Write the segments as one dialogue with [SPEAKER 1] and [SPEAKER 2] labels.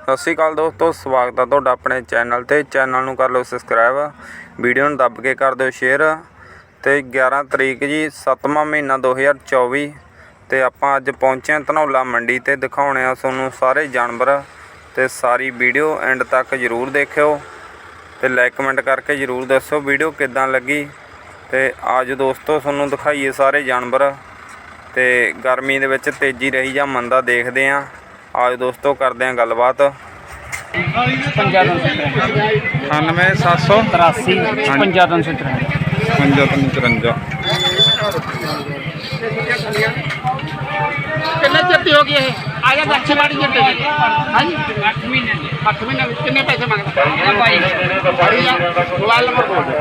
[SPEAKER 1] ਸਤਿ ਸ਼੍ਰੀ ਅਕਾਲ ਦੋਸਤੋ, ਸਵਾਗਤ ਹੈ ਤੁਹਾਡਾ ਆਪਣੇ ਚੈਨਲ ਤੇ। ਚੈਨਲ ਨੂੰ ਕਰ ਲਓ ਸਬਸਕ੍ਰਾਈਬ ਵੀਡੀਓ ਨੂੰ ਦੱਬ ਕੇ ਕਰ ਦਿਓ ਸ਼ੇਅਰ ਤੇ 11 ਤਰੀਕ ਜੀ 7ਵਾਂ ਮਹੀਨਾ 2024 ਤੇ ਆਪਾਂ ਅੱਜ ਪਹੁੰਚੇ ਹਾਂ ਧਨੌਲਾ ਮੰਡੀ ਤੇ। ਦਿਖਾਉਣੇ ਆ ਤੁਹਾਨੂੰ ਸਾਰੇ ਜਾਨਵਰ, ਤੇ ਸਾਰੀ ਵੀਡੀਓ ਐਂਡ ਤੱਕ ਜਰੂਰ ਦੇਖਿਓ। ਤੇ ਲਾਈਕ ਕਮੈਂਟ ਕਰਕੇ ਜਰੂਰ ਦੱਸੋ ਵੀਡੀਓ ਕਿੱਦਾਂ ਲੱਗੀ। ਤੇ ਅੱਜ ਦੋਸਤੋ, ਤੁਹਾਨੂੰ ਦਿਖਾਈਏ ਸਾਰੇ ਜਾਨਵਰ। ਤੇ ਗਰਮੀ ਦੇ ਵਿੱਚ ਤੇਜ਼ੀ ਰਹੀ ਜਾਂ ਮੰਦਾ ਦੇਖਦੇ ਆਂ ਆਜ ਦੋਸਤੋ ਕਰਦੇ ਆਂ ਗੱਲਬਾਤ 98700
[SPEAKER 2] 83 5353
[SPEAKER 1] 5353
[SPEAKER 3] ਕਿੰਨੇ ਚਿੱਤੀ ਹੋ ਗਈ ਇਹ ਆ ਜਾ ਦੱਛ ਮਾੜੀ ਜਿੱਤੇ ਹਾਂਜੀ 8 ਮਹੀਨੇ 8 ਮਹੀਨੇ ਵਿੱਚ ਕਿੰਨੇ ਪੈਸੇ ਮੰਗਦਾ
[SPEAKER 2] ਇਹ ਭਾਈ
[SPEAKER 3] ਬੜੀ ਆ ਮੋਬਾਈਲ ਨੰਬਰ ਬੋਲ ਦੇ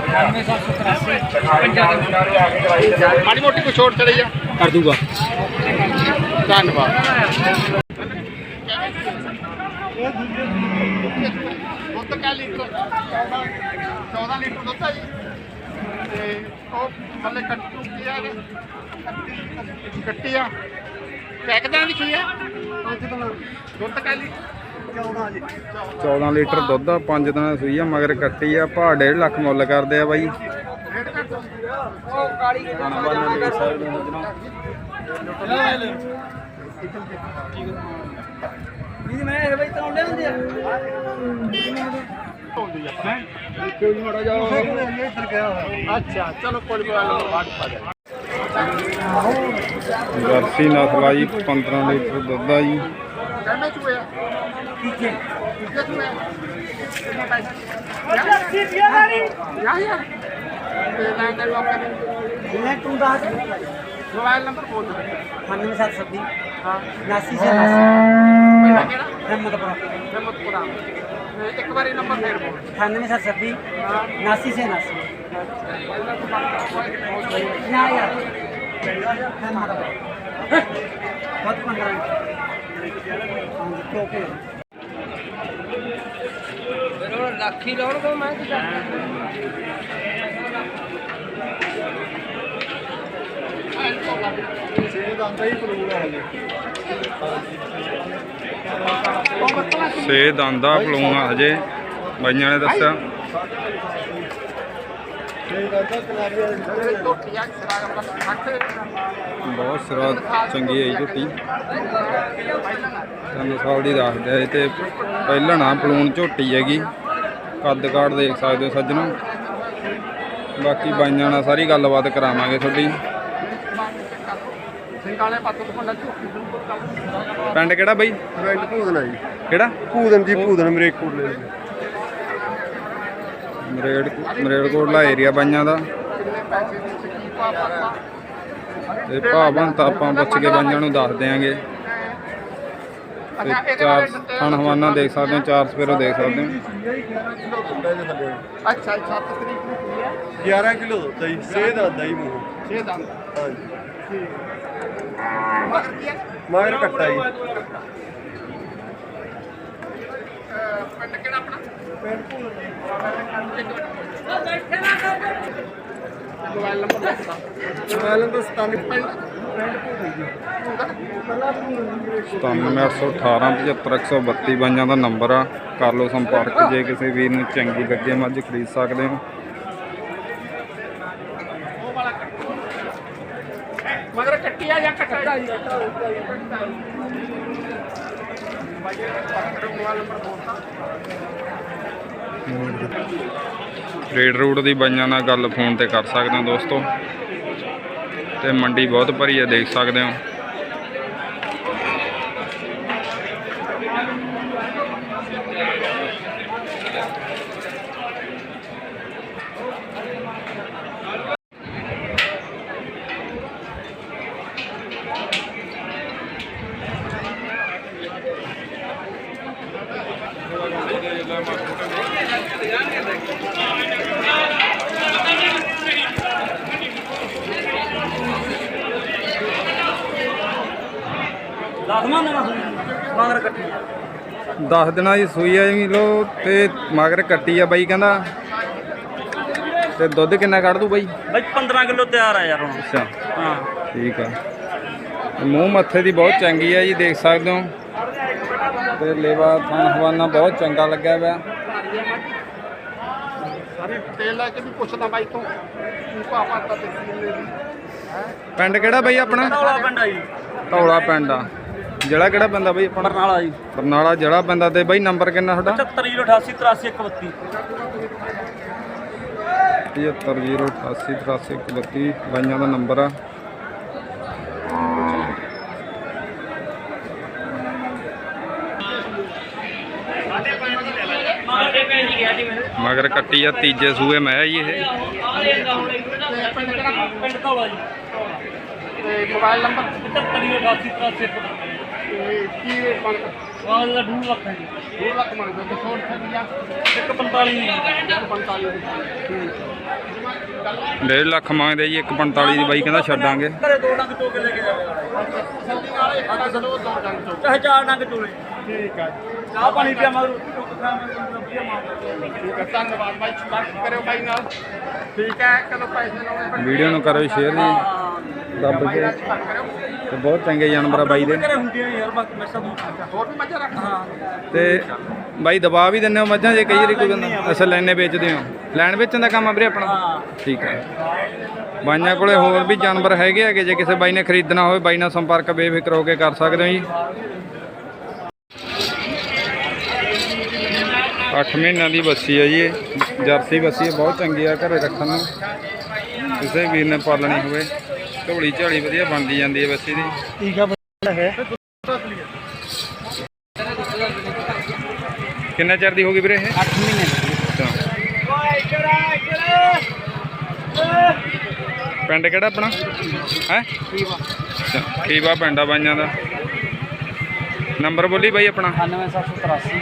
[SPEAKER 2] 9783
[SPEAKER 3] ਮਾੜੀ ਮੋਟੀ ਕੋਈ ਛੋਟ ਚਲੇ ਜਾ ਦੁੱਧ ਕਾ ਲੀਟਰ 14 ਲੀਟਰ ਦੁੱਧ ਆ ਜੀ ਤੇ ਉਹ ਥੱਲੇ ਕੱਟੂ ਕੀ ਆ ਇਹਦੇ? ਕੱਟੀ- ਕੱਟੀ ਆ ਪੈਕਦਾਂ ਦੀ ਕੀ ਆ ਦੁੱਧ ਕਾ ਲੀਟਰ 14 ਜੀ
[SPEAKER 1] 14 ਲੀਟਰ ਦੁੱਧ ਆ 5 ਦਿਨਾਂ ਸੂਈ ਆ, ਮਗਰ ਕੱਟੀ ਆ, ਭਾਅ 1.5 ਲੱਖ ਮੁੱਲ ਕਰਦੇ ਆ ਬਾਈ
[SPEAKER 3] ਰੇਟ ਕਰ ਦੋ ਅੱਛਾ ਚਲੋ ਕੋਈ ਮੋਬਾਈਲ ਨੰਬਰ ਬਾਅਦ ਪਾ ਦੇ
[SPEAKER 1] ਜਰਸੀ ਨਸਲ ਆ ਜੀ 15 ਲੀਟਰ ਦੁੱਧ ਆ ਜੀ।
[SPEAKER 3] ਕਹਿੰਦੇ ਚੂਏ ਆ ਠੀਕ ਹੈ ਠੀਕ ਹੈ ਚੂਏ ਕਿੰਨੇ ਪੈਸੇ ਯਾ ਯਾ ਤੇ ਲੈਣ ਦੇ ਲੋਕਾਂ ਨੇ
[SPEAKER 2] ਲੈ ਤੂੰ ਦੱਸ।
[SPEAKER 3] ਮੋਬਾਈਲ ਨੰਬਰ ਬੋਲ ਦੇ।
[SPEAKER 2] 9770
[SPEAKER 3] ਹਾਂ
[SPEAKER 2] ਨਾਸੀ ਸੇ ਨਾਸੀ
[SPEAKER 3] ਪਹਿਲਾ ਕਿਹੜਾ?
[SPEAKER 2] ਰਹਿਮਤਪੁਰਾ
[SPEAKER 3] ਹਿੰਮਤਪੁਰਾ ਤੇ ਇੱਕ ਵਾਰੀ ਨੰਬਰ ਫੇਰ ਬੋਲ।
[SPEAKER 2] 9770 ਨਾਸੀ ਸੇ ਨਾਸੀ ਨਾ ਯਾਰ। ਰਹਿਮਤਪੁਰਾ ਬਹੁਤ ਪੰਦਰਾਂ ਕੋਕੇ ਲੱਖੀ ਲਾਉਣ ਕੋ ਮੈਂ
[SPEAKER 1] ਸੇ ਦੰਦਾ ਪਲੂਆ ਹਜੇ, ਬਾਈਆਂ ਨੇ ਦੱਸਿਆ। ਬਹੁਤ ਸਿਰਾ ਚੰਗੀ ਹੈ ਜੀ ਝੋਟੀ ਸਾਲ ਦੀ ਦੱਸਦੇ ਆ ਤੇ ਪਹਿਲਾਂ ਨਾ ਪਲੂਣ ਝੋਟੀ ਹੈਗੀ। ਕੱਦ ਕਾਠ ਦੇਖ ਸਕਦੇ ਹੋ ਸੱਜਣੋ। ਬਾਕੀ ਬਾਈਆਂ ਨਾਲ ਸਾਰੀ ਗੱਲਬਾਤ ਕਰਾਵਾਂਗੇ ਤੁਹਾਡੀ।
[SPEAKER 3] ਸਿੰਗਾਲੇ ਪਾਤੋਂ ਤੋਂ ਪੰਡਾ
[SPEAKER 1] ਕਿਹੜਾ ਬਾਈ?
[SPEAKER 4] ਪਿੰਡ ਭੂਦਨਾ ਜੀ।
[SPEAKER 1] ਕਿਹੜਾ?
[SPEAKER 4] ਭੂਦਨ ਜੀ ਭੂਦਨ ਮਰੇਕ ਕੋਲੇ
[SPEAKER 1] ਮਰੇਡ ਮਰੇਡਕੋਟਲਾ ਏਰੀਆ ਬਾਈਆਂ ਦਾ।
[SPEAKER 3] ਕਿੰਨੇ ਪੈਸੇ ਦੀ ਕੀ ਪਾ ਪਾ
[SPEAKER 1] ਤੇ ਭਾਵਾਂ ਤਾਂ ਆਪਾਂ ਪੁੱਛ ਕੇ ਬਾਈਆਂ ਨੂੰ ਦੱਸ ਦਿਆਂਗੇ। ਤੇ
[SPEAKER 3] ਅੱਛਾ ਇਹਦੇ
[SPEAKER 1] ਚਾਰ ਥਣ ਹਵਾਨਾ ਦੇਖ ਸਕਦੇ ਹੋ ਚਾਰ ਸਪੇਰੋ ਦੇਖ ਸਕਦੇ ਹੋ।
[SPEAKER 3] ਅੱਛਾ 7 ਤਰੀਕ ਨੂੰ ਕੀ ਹੈ?
[SPEAKER 4] 11 ਕਿਲੋ ਜੀ ਸੇਧ ਆਦਾ ਜੀ ਮੂੰਹ।
[SPEAKER 3] 6 ਦੰਦ
[SPEAKER 4] ਹਾਂਜੀ।
[SPEAKER 3] ਮਗਰ
[SPEAKER 4] ਕੱਟਾ ਜੀ।
[SPEAKER 3] ਅਹ ਪਿੰਡ ਕਿਹੜਾ ਆਪਣਾ ਮੋਬਾਈਲ ਨੰਬਰ ਦੱਸਦਾ
[SPEAKER 4] ਮੋਬਾਈਲ ਨੰਬਰ 97
[SPEAKER 3] ਪਿੰਡ
[SPEAKER 1] 97818 75132 ਬਾਈਆਂ ਦਾ ਨੰਬਰ ਆ। ਕਰ ਲਓ ਸੰਪਰਕ, ਜੇ ਕਿਸੇ ਵੀਰ ਨੂੰ ਚੰਗੀ ਲੱਗੇ ਮੱਝ ਖਰੀਦ ਸਕਦੇ ਹੋ।
[SPEAKER 3] ਮਗਰ ਕੱਟੀ ਜਾਂ ਕੱਟਾ ਜੀ?
[SPEAKER 1] ਰੇਡ ਰੂਟ ਦੀ ਬਾਈਆਂ ਨਾਲ ਗੱਲ ਫੋਨ ਤੇ ਕਰ ਸਕਦੇ ਹੋ ਦੋਸਤੋ। ਤੇ ਮੰਡੀ ਬਹੁਤ ਭਰੀ ਹੈ, ਦੇਖ ਸਕਦੇ ਹੋ।
[SPEAKER 2] ਦਸਵਾਂ ਦਿਨ ਮਗਰ ਕੱਟੀ
[SPEAKER 1] 10 ਦਿਨਾਂ ਦੀ ਸੂਈ ਆ ਜੀ ਲੋ ਤੇ ਮਗਰ ਕੱਟੀ ਆ ਬਾਈ ਕਹਿੰਦਾ। ਤੇ ਦੁੱਧ ਕਿੰਨਾ ਕੱਢ ਦੂ ਬਾਈ?
[SPEAKER 2] ਬਈ 15 ਕਿਲੋ ਤਿਆਰ ਆ ਯਾਰ ਹੁਣ।
[SPEAKER 1] ਅੱਛਾ।
[SPEAKER 2] ਹਾਂ।
[SPEAKER 1] ਠੀਕ ਆ। ਮੂੰਹ ਮੱਥੇ ਦੀ ਬਹੁਤ ਚੰਗੀ ਆ ਜੀ ਦੇਖ ਸਕਦੇ ਹੋ। ਤੇ ਲੇਵਾ ਥਾਨ ਹਵਾਨਾ ਬਹੁਤ ਚੰਗਾ ਲੱਗਿਆ ਵਾ।
[SPEAKER 3] ਤੇਲ ਲੈ ਕੇ ਵੀ ਪੁੱਛਦਾ ਬਾਈ ਤੋਂ ਤੂੰ ਪਾਪਾ ਤਾਂ ਦੇਖੀ ਮੇਰੀ
[SPEAKER 1] ਪਿੰਡ ਕਿਹੜਾ ਬਈ ਆਪਣਾ?
[SPEAKER 2] ਧੌਲਾ ਪਿੰਡ ਆ ਜੀ।
[SPEAKER 1] ਧੌਲਾ ਪਿੰਡ ਆ। ਜਿਹੜਾ ਕਿਹੜਾ ਪੈਂਦਾ ਬਈ ਆਪਣਾ?
[SPEAKER 2] ਬਰਨਾਲਾ ਜੀ।
[SPEAKER 1] ਬਰਨਾਲਾ ਜਿਹੜਾ ਪੈਂਦਾ ਤੇ ਬਈ ਨੰਬਰ ਕਿੰਨਾ ਤੁਹਾਡਾ?
[SPEAKER 2] 70088 83
[SPEAKER 1] 75088 ਬਾਈਆਂ ਦਾ ਨੰਬਰ ਆ। ਮਗਰ ਕੱਟੀ ਆ, ਤੀਜੇ ਸੂਏ ਮੈਂ ਜੀ ਇਹ।
[SPEAKER 2] ਪਿੰਡ ਕਿਹੜਾ ਜੀ
[SPEAKER 3] ਮੋਬਾਈਲ ਨੰਬਰ
[SPEAKER 2] 70088 83
[SPEAKER 3] ਤੇ ਕੀ ਰੇਟ ਮੰਗਦਾ?
[SPEAKER 2] ਵਾਹ ਦਾ 2 ਲੱਖ ਹੈ ਜੀ।
[SPEAKER 3] 2 ਲੱਖ ਮੰਗਦਾ ਤੇ ਛੋੜ ਸਕਦੀ ਆ।
[SPEAKER 2] 145 ਜੀ
[SPEAKER 3] 45 ਠੀਕ
[SPEAKER 1] ਡੇਢ ਲੱਖ ਮੰਗਦੇ ਜੀ 145 ਦੀ ਬਾਈ ਕਹਿੰਦਾ ਛੱਡਾਂਗੇ।
[SPEAKER 2] ਘਰੇ ਦੋ ਡੰਗ ਚੋ ਕੇ ਲੈ ਕੇ ਜਾਵੇਗਾ
[SPEAKER 3] ਨਾਲ ਦੋ ਡੰਗ
[SPEAKER 2] ਚਾਹੇ ਚਾਰ ਡੰਗ ਚੋਲੇ।
[SPEAKER 3] ਠੀਕ ਆ
[SPEAKER 2] ਚਾਹ ਪਾਣੀ ਪਿਆ ਮਗਰ ਰੋਟੀ ਟੁੱਕ ਖਾਵਾਂਗੇ ਵਧੀਆ ਮਾਰਦਾ
[SPEAKER 3] ਠੀਕ ਹੈ ਧੰਨਵਾਦ ਬਾਈ ਸੰਪਰਕ ਕਰਿਓ ਬਾਈ ਨਾਲ। ਠੀਕ ਹੈ ਕਦੋਂ ਪੈਸੇ ਲਾਉਣੇ
[SPEAKER 1] ਵੀਡੀਓ ਨੂੰ ਕਰੋ ਸ਼ੇਅਰ ਜੀ। ਦੱਬ ਕੇ।
[SPEAKER 3] ਕਰਿਓ।
[SPEAKER 1] ਤੇ ਬਹੁਤ ਚੰਗੇ ਜਾਨਵਰ ਆ ਬਾਈ ਦੇ।
[SPEAKER 2] ਘਰੇ ਹੁੰਦੀਆਂ ਯਾਰ ਬਾਕੀ ਮੈਂ ਸਭ
[SPEAKER 3] ਹੋਰ ਵੀ ਮੱਝਾਂ ਰੱਖ
[SPEAKER 2] ਹਾਂ।
[SPEAKER 1] ਤੇ ਬਾਈ ਦਬਾ ਵੀ ਦਿੰਦੇ ਹੋ ਮੱਝਾਂ ਜੇ ਕਈ ਵਾਰੀ ਕੋਈ ਬੰਦਾ ਅੱਛਾ ਲੈਣੇ ਵੇਚਦੇ ਹੋ। ਲੈਣ ਵੇਚਣ ਦਾ ਕੰਮ ਆ ਵੀਰੇ ਆਪਣਾ? ਠੀਕ ਹੈ ਬਾਈਆਂ ਕੋਲੇ ਹੋਰ ਵੀ ਜਾਨਵਰ ਹੈਗੇ ਹੈਗੇ ਜੇ ਕਿਸੇ ਬਾਈ ਨੇ ਖਰੀਦਣਾ ਹੋਵੇ ਬਾਈ ਨਾਲ ਸੰਪਰਕ ਬੇਫਿਕਰ ਹੋ ਕੇ ਕਰ ਸਕਦੇ ਹੋ ਜੀ। 8 ਮਹੀਨਿਆਂ ਦੀ ਬੱਸੀ ਹੈ ਜੀ ਇਹ। ਜਰਸੀ ਬੱਸੀ ਹੈ ਬਹੁਤ ਚੰਗੀ ਆ ਘਰੇ ਰੱਖਣ ਨੂੰ। ਕਿਸੇ ਵੀਰ ਨੇ ਪਾਲਣੀ ਹੋਵੇ। ਢੋਲੀ ਝਾਲੀ ਵਧੀਆ ਬਣਦੀ ਜਾਂਦੀ ਹੈ ਬੱਸੀ ਦੀ
[SPEAKER 2] ਠੀਕ ਆ ਹੈ।
[SPEAKER 1] ਕਿੰਨਾ ਚਿਰ ਦੀ ਹੋ ਗਈ ਵੀਰੇ ਇਹ?
[SPEAKER 2] 8 ਮਹੀਨੇ
[SPEAKER 1] ਪਿੰਡ ਕਿਹੜਾ ਆਪਣਾ? ਹੈ? ਅੱਛਾ ਕੀਵਾ ਪਿੰਡ ਆ ਬਾਈਆਂ ਦਾ। ਨੰਬਰ ਬੋਲੀ ਬਾਈ ਆਪਣਾ।
[SPEAKER 2] 9783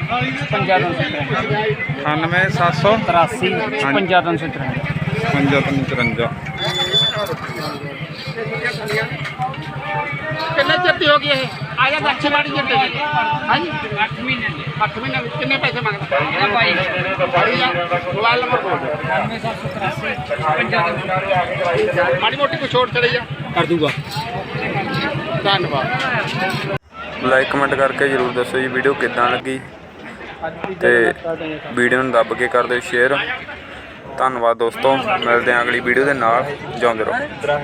[SPEAKER 2] 55953
[SPEAKER 1] 98700
[SPEAKER 2] 83 55953
[SPEAKER 1] 5353
[SPEAKER 3] ਕਿੰਨੇ ਚਿਰ ਦੀ ਹੋ ਗਈ ਇਹ? ਆ ਜਾ ਦੱਛੇ ਮਾੜੀ ਜਿੱਤੇ ਹਾਂਜੀ।
[SPEAKER 2] 8 ਮਹੀਨੇ
[SPEAKER 3] 8 ਮਹੀਨੇ ਵਿੱਚ ਕਿੰਨੇ ਪੈਸੇ ਮੰਗਦਾ? ਬਾਈ ਬਾਈ ਆ ਮੋਬਾਈਲ ਨੰਬਰ ਬੋਲ ਦਿਓ
[SPEAKER 2] 9783
[SPEAKER 3] ਮਾੜੀ ਮੋਟੀ ਕੋਈ ਛੋਟ ਚਲੀ ਜਾ।
[SPEAKER 2] ਕਰ ਦੂਗਾ।
[SPEAKER 3] ਧੰਨਵਾਦ।
[SPEAKER 1] ਲਾਈਕ ਕਮੈਂਟ ਕਰਕੇ ਜਰੂਰ ਦੱਸੋ ਜੀ ਵੀਡੀਓ ਕਿੱਦਾਂ ਲੱਗੀ। ਤੇ ਵੀਡੀਓ ਨੂੰ ਦੱਬ ਕੇ ਕਰ ਦਿਓ ਸ਼ੇਅਰ। ਧੰਨਵਾਦ ਦੋਸਤੋ। ਮਿਲਦੇ ਹਾਂ ਅਗਲੀ ਵੀਡੀਓ ਦੇ ਨਾਲ। ਜਿਉਂਦੇ ਰਹੋ।